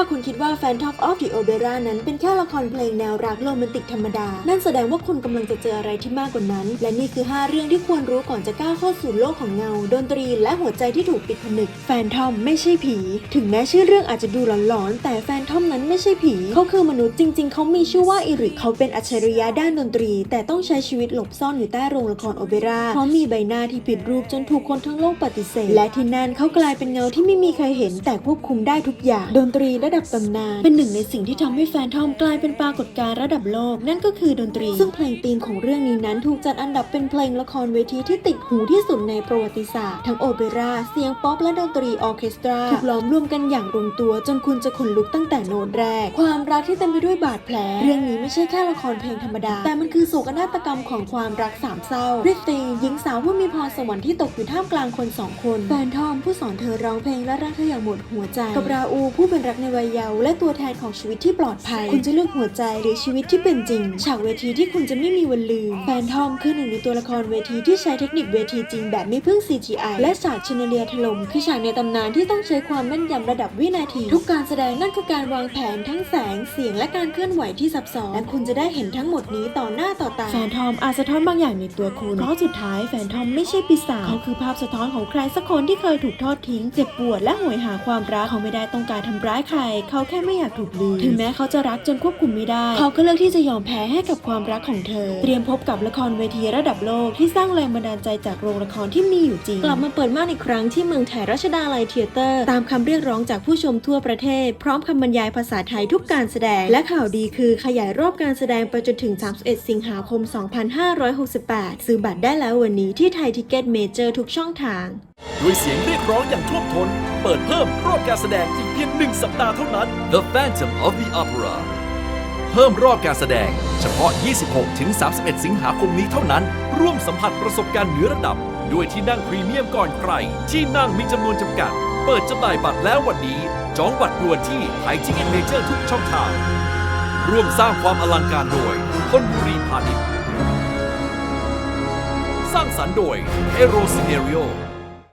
ถ้าคุณคิดว่า Phantom of the Opera นั้นเป็นแค่ละครเพลงแนวรักโรแมนติกธรรมดา นั่นแสดงว่าคุณกำลังจะเจออะไรที่มากกว่านั้น และนี่คือ 5 เรื่องที่ควรรู้ก่อนจะก้าวเข้าสู่โลกของเงา ดนตรีและหัวใจที่ถูกปิดผนึกแฟนทอมไม่ใช่ผี ถึงแม้ชื่อเรื่องอาจจะดูหลอนๆแต่แฟนทอมนั้นไม่ใช่ผีเขาคือมนุษย์จริง ๆ เขามีชื่อว่าอิริกเขาเป็นอัจฉริยะด้านดนตรี แต่ต้องใช้ชีวิตหลบซ่อนอยู่ใต้โรงละครโอเปร่าเพราะมีใบหน้าที่ผิดรูปจนถูกคนทั้งโลกปฏิเสธ และที่นั่นเขากลายเป็นเงาที่ไม่มีใครเห็นแต่ควบคุมได้ทุกอย่าง ดนตรีระดับตำนาน เป็นหนึ่งในสิ่งที่ทำให้แฟนทอมกลายเป็นปรากฏการณ์ระดับโลก นั่นก็คือดนตรี ซึ่งเพลงธีมของเรื่องนี้นั้นถูกจัดอันดับเป็นเพลงละครเวทีที่ติดหูที่สุดในประวัติศาสตร์ ทั้งโอเปร่าเสียงป๊อปและดนตรีออเคสตราถูกล้อมรวมกันอย่างลงตัว จนคุณจะขนลุกตั้งแต่โน้ตแรก ความรักที่เต็มไปด้วยบาดแผล เรื่องนี้ไม่ใช่แค่ละครเพลงธรรมดา แต่มันคือโศกนาฏกรรมของความรักสามเศร้าริตตีหญิงสาวผู้มีพรสวรรค์ที่ตกอยู่ท่ามกลางคนสองคนแฟนทอมผู้สอนเธอร้องเพลงและรักเธออย่างหมดหัวใจกับราอูผู้เป็นรักในวัยเยาว์และตัวแทนของชีวิตที่ปลอดภัย คุณจะเลือกหัวใจหรือชีวิตที่เป็นจริง ฉากเวทีที่คุณจะไม่มีวันลืม แฟนทอมคือหนึ่งในตัวละครเวทีที่ใช้เทคนิคเวทีจริงแบบไม่พึ่ง CGI และฉากชนเลียถล่มคือฉากในตำนานที่ต้องใช้ความแม่นยำระดับวินาที ทุกการแสดงนั่นคือการวางแผนทั้งแสงเสียงและการเคลื่อนไหวที่ซับซ้อนและคุณจะได้เห็นทั้งหมดนี้ต่อหน้าต่อตาแฟนทอมอาจสะท้อนบางอย่างในตัวคุณเพราะสุดท้ายแฟนทอมไม่ใช่ปีศาจเขาคือภาพสะท้อนของใครสักคนที่เคยถูกทอดทิ้งเจ็บปวดและโหยหาความรักเขาไม่ได้ต้องการทำร้ายใครเขาแค่ไม่อยากถูกลืมถึงแม้เขาจะรักจนควบคุมไม่ได้ เขาก็เลือกที่จะยอมแพ้ให้กับความรักของเธอ เตรียมพบกับละครเวทีระดับโลกที่สร้างแรงบันดาลใจจากโรงละครที่มีอยู่จริง กลับมาเปิดม่านอีกครั้งที่เมืองไทยรัชดาลัยเทียเตอร์ ตามคำเรียกร้องจากผู้ชมทั่วประเทศ พร้อมคำบรรยายภาษาไทยทุกการแสดง และข่าวดีคือขยายรอบการแสดงไปจนถึง 31 สิงหาคม 2568 ซื้อบัตรได้แล้ววันนี้ที่ไทยทิเก็ตเมเจอร์ทุกช่องทาง ด้วยเสียงเรียกร้องอย่างท่วมท้น เปิดเพิ่มรอบการแสดงอีกเพียงหนึ่งสัปดาห์เท่านั้น The Phantom of the Opera เพิ่มรอบการแสดง เฉพาะ 26-31 สิงหาคมนี้เท่านั้น ร่วมสัมผัสประสบการณ์เหนือระดับ ด้วยที่นั่งพรีเมียมก่อนใคร ที่นั่งมีจำนวนจำกัด เปิดจำหน่ายบัตรแล้ววันนี้ จองบัตรด่วนที่ไทยทิเก็ตเมเจอร์ทุกช่องทาง ร่วมสร้างความอลังการโดยคนบุรีพาณิชย์สร้างสรรค์โดยเอโร s เ n เ r ี o